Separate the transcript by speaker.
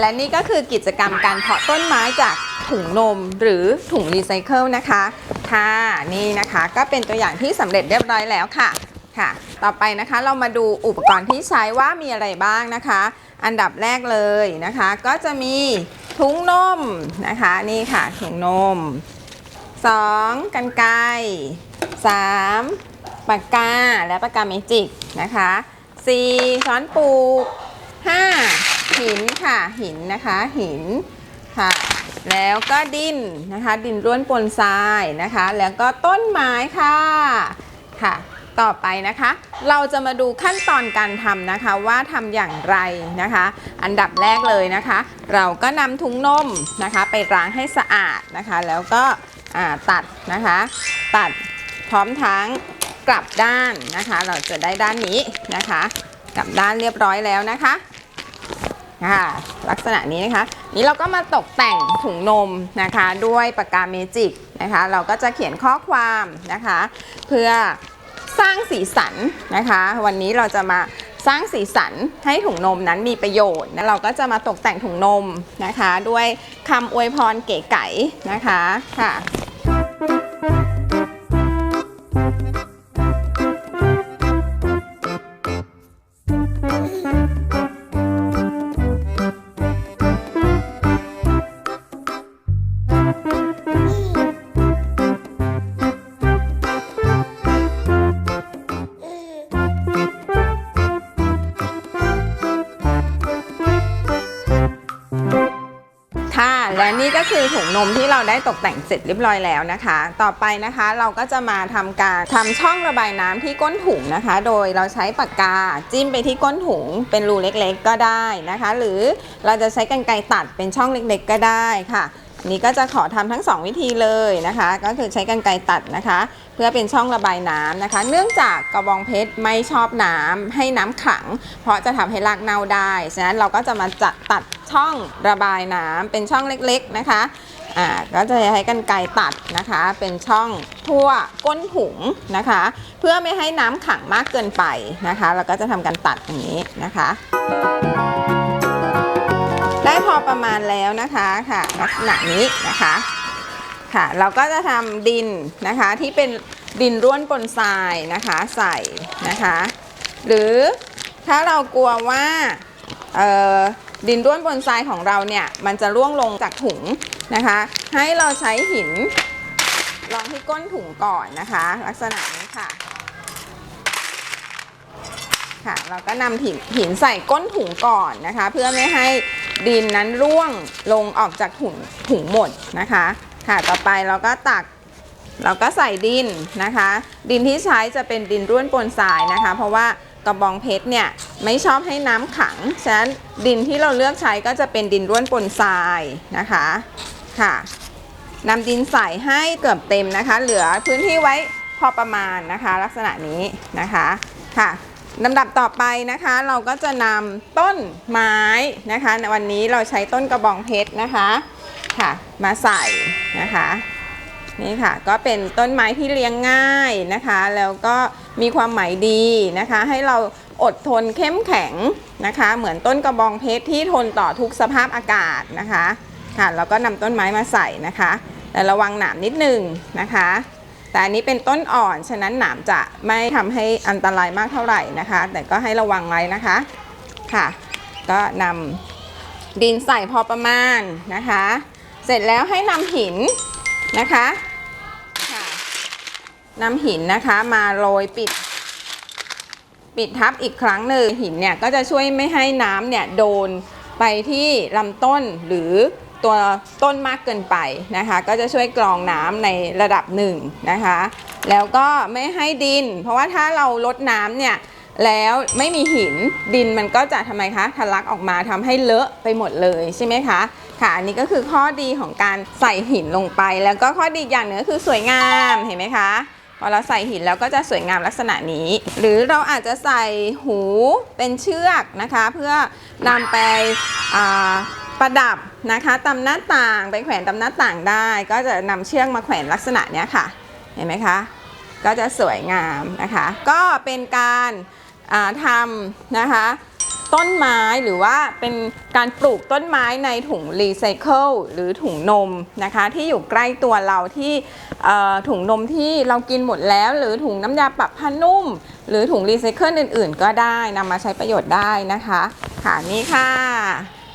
Speaker 1: และนี่ก็คือกิจกรรมการเพาะต้นไม้จากถุงนมหรือถุงรีไซเคิลนะคะค่ะนี่นะคะก็เป็นตัวอย่างที่สำเร็จเรียบร้อยแล้วค่ะค่ะ ต่อไปนะคะเรามาดูอุปกรณ์ที่ใช้ว่ามีอะไรบ้างนะคะ อันดับแรกเลยนะคะ ก็จะมีถุงนมนะคะนี่ค่ะถุงนม 2 กันไกร 3 ปากกาและปากกาเมจิกนะคะ 4 ช้อนปูก 5 หินค่ะหินนะคะหินค่ะ แล้วก็ดินนะคะ ดินร่วนปนทรายนะคะ แล้วก็ต้นไม้ค่ะค่ะ ต่อไปนะคะ เราจะมาดูขั้นตอนการทำนะคะว่าทำอย่างไรนะคะ อันดับแรกเลยนะคะ เราก็นำถุงนมนะคะ ไปล้างให้สะอาดนะคะ แล้วก็ตัดนะคะ ตัดพร้อมทั้งกลับด้านนะคะ เราจะได้ด้านนี้นะคะ กลับด้านเรียบร้อยแล้วนะคะ ค่ะลักษณะนี้นะคะ นี้เราก็มาตกแต่งถุงนมนะคะด้วยปากกาเมจิกนะคะ เราก็จะเขียนข้อความนะคะ เพื่อสร้างสีสันนะคะ วันนี้เราจะมาสร้างสีสันให้ถุงนมนั้นมีประโยชน์นะเราก็จะมาตกแต่งถุงนมนะคะ ด้วยคำอวยพรเก๋ไก๋นะคะค่ะ ค่ะ และนี่ก็คือถุงนมที่เราได้ตกแต่งเสร็จเรียบร้อยแล้วนะคะ ต่อไปนะคะเราก็จะมาทำการทำช่องระบายน้ำที่ก้นถุงนะคะ โดยเราใช้ปากกาจิ้มไปที่ก้นถุง เป็นรูเล็กๆ ก็ได้นะคะ หรือเราจะใช้กรรไกรตัดเป็นช่องเล็กๆ ก็ได้ค่ะ นี้ก็จะขอทำทั้งสองวิธีเลยนะคะ ก็คือใช้กรรไกรตัดนะคะ เพื่อเป็นช่องระบายน้ำนะคะ เนื่องจากกระบองเพชรไม่ชอบน้ำให้น้ำขัง เพราะจะทำให้รากเน่าได้ฉะนั้นเราก็จะมาจัดตัดช่องระบายน้ำเป็นช่องเล็กๆนะคะอ่าก็จะใช้กันไกรตัดนะคะ เป็นช่องทั่วก้นถุงนะคะ เพื่อไม่ให้น้ำขังมากเกินไปนะคะ เราก็จะทำการตัดอย่างนี้นะคะ ประมาณแล้วนะคะค่ะลักษณะนี้นะคะค่ะเราก็จะทำดินนะคะที่เป็นดินร่วนปนทรายนะคะใส่นะคะ หรือถ้าเรากลัวว่าเออดินร่วนปนทรายของเราเนี่ยมันจะร่วงลงจากถุงนะคะ ให้เราใช้หินรองที่ก้นถุงก่อนนะคะ ลักษณะนี้ค่ะ ค่ะ เราก็นำหินหินใส่ก้นถุงก่อนนะคะ เพื่อไม่ให้ดินนั้นร่วงลงออกจากถุงถุงหมดนะคะ ค่ะต่อไปเราก็ตักเราก็ใส่ดินนะคะ ดินที่ใช้จะเป็นดินร่วนปนทรายนะคะ เพราะว่ากระบองเพชรเนี่ยไม่ชอบให้น้ำขัง ฉะนั้นดินที่เราเลือกใช้ก็จะเป็นดินร่วนปนทรายนะคะค่ะนำดินใส่ให้เกือบเต็มนะคะ เหลือพื้นที่ไว้พอประมาณนะคะ ลักษณะนี้นะคะค่ะ ลำดับต่อไปนะคะ เราก็จะนำต้นไม้นะคะในวันนี้เราใช้ต้นกระบองเพชรนะคะค่ะ มาใส่นะคะนี่ค่ะก็เป็นต้นไม้ที่เลี้ยงง่ายนะคะ แล้วก็มีความหมายดีนะคะ ให้เราอดทนเข้มแข็งนะคะ เหมือนต้นกระบองเพชรที่ทนต่อทุกสภาพอากาศนะคะค่ะแล้วก็นำต้นไม้มาใส่นะคะ แต่ระวังหนามนิดนึงนะคะ แต่อันนี้เป็นต้นอ่อน ฉะนั้นหนามจะไม่ทำให้อันตรายมากเท่าไหร่นะคะ แต่ก็ให้ระวังไว้นะคะค่ะ ก็นำดินใส่พอประมาณนะคะ เสร็จแล้วให้นำหินนะคะค่ะนำหินนะคะมาโรยปิด ปิดทับอีกครั้งหนึ่งหินเนี่ยก็จะช่วยไม่ให้น้ำเนี่ยโดนไปที่ลำต้นหรือ ตัวต้นมากเกินไปนะคะ ก็จะช่วยกรองน้ำในระดับหนึ่งนะคะ แล้วก็ไม่ให้ดิน เพราะว่าถ้าเราลดน้ำเนี่ยแล้วไม่มีหินดินมันก็จะทำไมคะทะลักออกมาทำให้เลอะไปหมดเลยใช่ไหมคะค่ะอันนี้ก็คือข้อดีของการใส่หินลงไป แล้วก็ข้อดีอย่างหนึ่งก็คือสวยงามเห็นไหมคะพอเราใส่หินแล้วก็จะสวยงามลักษณะนี้ หรือเราอาจจะใส่หูเป็นเชือกนะคะ เพื่อนำไปอ่า ประดับนะคะตามหน้าต่างไปแขวนตามหน้าต่างได้ ก็จะนำเชือกมาแขวนลักษณะเนี้ยค่ะ เห็นไหมคะ ก็จะสวยงามนะคะ ก็เป็นการาทำนะคะ ต้นไม้หรือว่าเป็นการปลูกต้นไม้ในถุงรีไซเคิลหรือถุงนมนะคะ ที่อยู่ใกล้ตัวเราที่ถุงนมที่เรากินหมดแล้ว หรือถุงน้ำยาปรับผ้านุ่ม หรือถุงรีไซเคิลอื่น ๆ ก็ได้นำมาใช้ประโยชน์ได้นะคะ ค่ะนี่ค่ะ